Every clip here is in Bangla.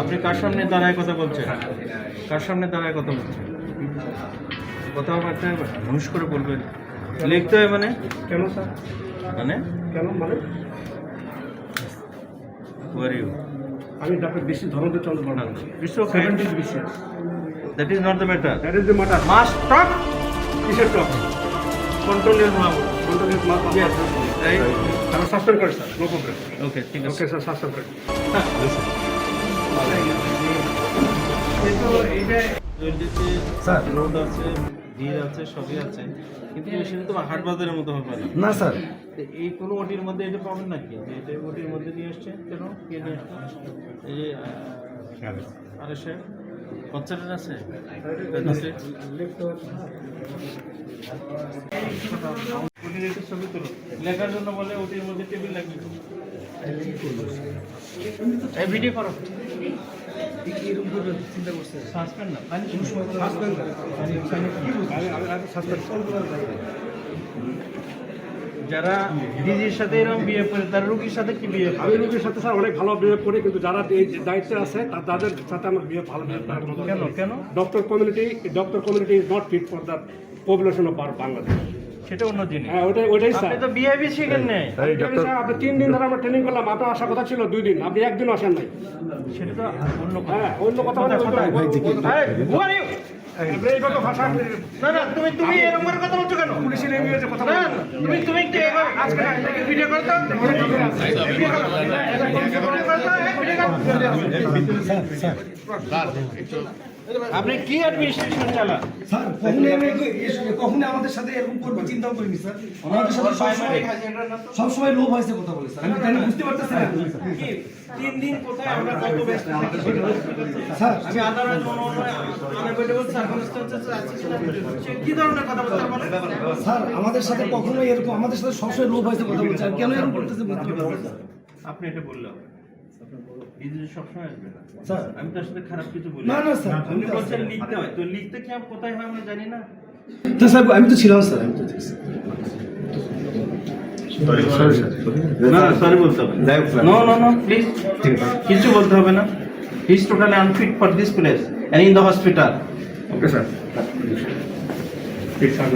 আপনি কার সামনে দাঁড়ায় কথা বলছেন? কার সামনে দাঁড়ায় কথা বলছেন? কথা বার্তা ঘুষ করে বলবেন। লিখতে হয় মানে? কেন স্যার? মানে? কেন মানে? ওয়ার ইউ আমি ডাক্তার বেশি ধরনের চন্দ্র বর্মন বিশ্ব seventy BCS that is not the matter that is the matter must talk কিসের top control your mouth control mass right আমি সাসপেন্ড করি স্যার নো প্রবলেম ওকে ঠিক আছে. ওকে স্যার সাসপেন্ড করি। স্যার। রোড আছে ভিড় আছে সবই আছে কিন্তু সেটা তো হাট বাজারের মতো হবে না না স্যার, এই কোনো ওটির মধ্যে এটা পাবেন নাকি? যে এটা ওটির মধ্যে নিয়ে আসছে, কেন? কে নিয়ে আসছে? এই যে আরে সে বাচ্চাটার আছে? আছে ওটির ছবি তুলো লেখার জন্য বলে ওটির মধ্যে টেবিল লাগবে। এই ভিডিও করো। সাসপেন্ড না পানি যারা ডিজির সাথে এরকম বিয়ে করে তারা রুগীর সাথে কি বিয়ে আমি রোগীর সাথে স্যার অনেক ভালো বিহেভ করি কিন্তু যারা এই দায়িত্বে আছে তাদের সাথে আমার বিহেভ ভালো বিহেভ কেন কেন? Doctor community doctor community is not fit for the population of our Bangladesh সেটা অন্য জিনিস। হ্যাঁ ওটাই ওটাই স্যার। আপনি তো বিহেভি শিখেন নেই। স্যার, আপনি তিন দিন ধরে আমরা ট্রেনিং করলাম আপনার আসার কথা ছিল দুই দিন আপনি একদিন আসেন নাই। সেটা তো অন্য কথা। হ্যাঁ অন্য কথা হয়। এইভাবে ভাষা না না তুমি তুমি এরকম করে কথা বলছো কেন? পুলিশের ল্যাঙ্গুয়েজে কথা না তুমি তুমি একটু এবার আজকে ভিডিও করো তো। ভিডিও করো। ভিডিও করো। আপনি কি অ্যাডমিনিস্ট্রেশন চালান? স্যার কখনোই আমি কখনোই আমাদের সাথে এরকম করবে চিন্তাও করিনি স্যার। আমাদের সাথে সবসময় সবসময় লোভ হয়েছে কথা বলে স্যার। আমি তাই না বুঝতে পারতেছি না। তিন দিন কোথায় আমরা কত ব্যস্ত থাকি? সেটা বুঝতে পারছি। স্যার আমি আদালত আনএভেলেবল সার্কামস্টেন্সেস আছে কি ধরনের কথা বলতে স্যার আমাদের সাথে কখনোই এরকম আমাদের সাথে সবসময় লোভ হয়েছে কথা বলছে। কেন এরকম করতেছে বুঝতে আপনি এটা বললেন। আমি তার সাথে খারাপ কিছু বলি। না, না, স্যার, আপনি তো বলছেন লিখতে হয় তো লিখতে কি কোথায় হয় আমরা জানি না। তো স্যার আমি তো ছিলাম স্যার আমি তো না সরি বলতে হবে নো। নো নো প্লিজ কিছু বলতে হবে না। He is totally unfit for this place and in the hospital okay sir. ঠিক স্যার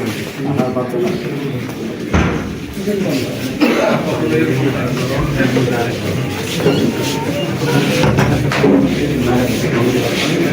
結構な、あ、これで終わるの?